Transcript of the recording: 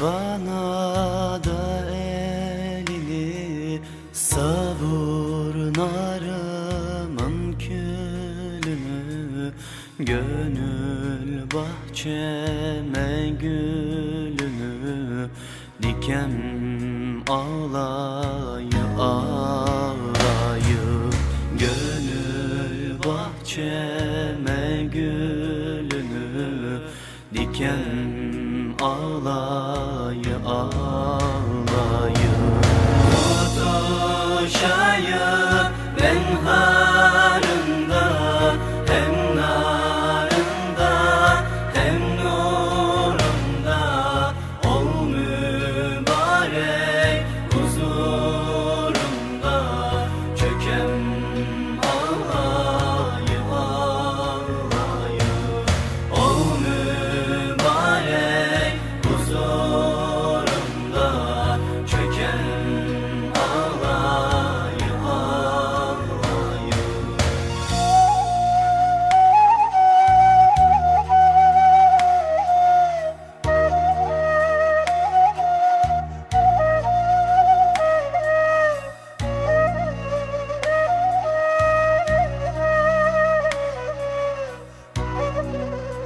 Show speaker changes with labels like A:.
A: bana da elini savur narımın külünü Gönül bahçeme gülünü diken ağlayı ağlayı Gönül bahçeme gülünü diken ağlaya ağlaya